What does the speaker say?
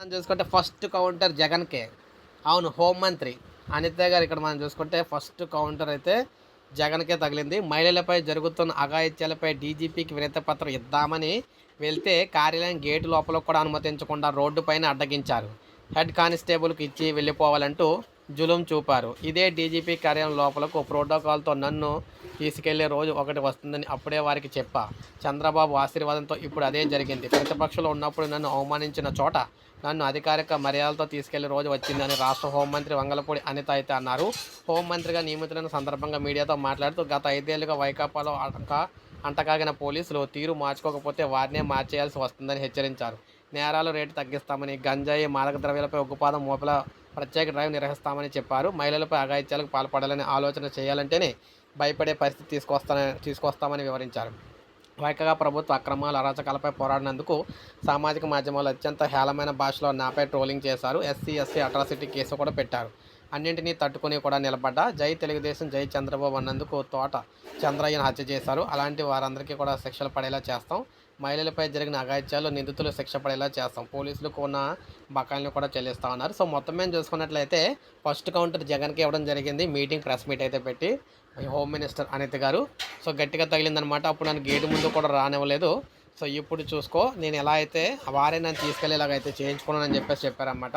మనం చూసుకుంటే first counter జగన్కే. అవును హోంమంత్రి అనిత గారు ఇక్కడ మనం చూసుకుంటే ఫస్ట్ కౌంటర్ అయితే జగన్కే తగిలింది. మహిళలపై జరుగుతున్న అఘాయిత్యాలపై డీజీపీకి వినతి పత్రం ఇద్దామని వెళ్తే కార్యాలయం గేటు లోపల కూడా అనుమతించకుండా రోడ్డు పైన అడ్డగించారు. హెడ్ కానిస్టేబుల్కి ఇచ్చి వెళ్ళిపోవాలంటూ జులుం చూపారు. ఇదే డీజీపీ కార్యాలయం లోపలకు ప్రోటోకాల్తో నన్ను తీసుకెళ్ళే రోజు ఒకటి వస్తుందని అప్పుడే వారికి చెప్పా. చంద్రబాబు ఆశీర్వాదంతో ఇప్పుడు అదే జరిగింది. ప్రతిపక్షంలో ఉన్నప్పుడు నన్ను అవమానించిన చోట నన్ను అధికారిక మర్యాదలతో తీసుకెళ్ళే రోజు వచ్చిందని రాష్ట్ర హోంమంత్రి వంగలపూడి అనిత అయితే అన్నారు. హోంమంత్రిగా నియమితులైన సందర్భంగా మీడియాతో మాట్లాడుతూ గత ఐదేళ్ళుగా వైకాపాలో అంట అంటకాగిన పోలీసులు తీరు మార్చుకోకపోతే వారినే మార్చేయాల్సి వస్తుందని హెచ్చరించారు. నేరాల రేటు తగ్గిస్తామని గంజాయి మాదక ద్రవ్యాలపై ఉగ్గుపాదం మోపల ప్రత్యేక డ్రైవ్ నిర్వహిస్తామని చెప్పారు. మహిళలపై అఘాయిత్యాలకు పాల్పడాలని ఆలోచన చేయాలంటేనే భయపడే పరిస్థితి తీసుకొస్తానని తీసుకొస్తామని వివరించారు. వైకగా ప్రభుత్వ అక్రమాలు అరాచకాలపై పోరాడినందుకు సామాజిక మాధ్యమాలు అత్యంత హేళమైన భాషలో నాపై ట్రోలింగ్ చేశారు. ఎస్సీ ఎస్సీ అట్రాసిటీ కేసు కూడా పెట్టారు. అన్నింటినీ తట్టుకుని కూడా నిలబడ్డా. జై తెలుగుదేశం జై చంద్రబాబు అన్నందుకు తోట చంద్రయ్యను హత్య చేశారు. అలాంటి వారందరికీ కూడా శిక్షలు పడేలా చేస్తాం. మహిళలపై జరిగిన అఘాయిత్యాలు నిందితులు శిక్ష పడేలా చేస్తాం. పోలీసులకు ఉన్న బకాయిలను కూడా చెల్లిస్తా ఉన్నారు. సో మొత్తం మేము చూసుకున్నట్లయితే ఫస్ట్ కౌంటర్ జగన్కి ఇవ్వడం జరిగింది. మీటింగ్ ప్రెస్ మీట్ అయితే పెట్టి హోమ్ మినిస్టర్ అనిత్ గారు. సో గట్టిగా తగిలిందనమాట. అప్పుడు నన్ను గేటు ముందు కూడా రానివ్వలేదు. సో ఇప్పుడు చూసుకో నేను ఎలా అయితే వారే నన్ను తీసుకెళ్ళేలాగైతే చేయించుకున్నానని చెప్పేసి చెప్పారనమాట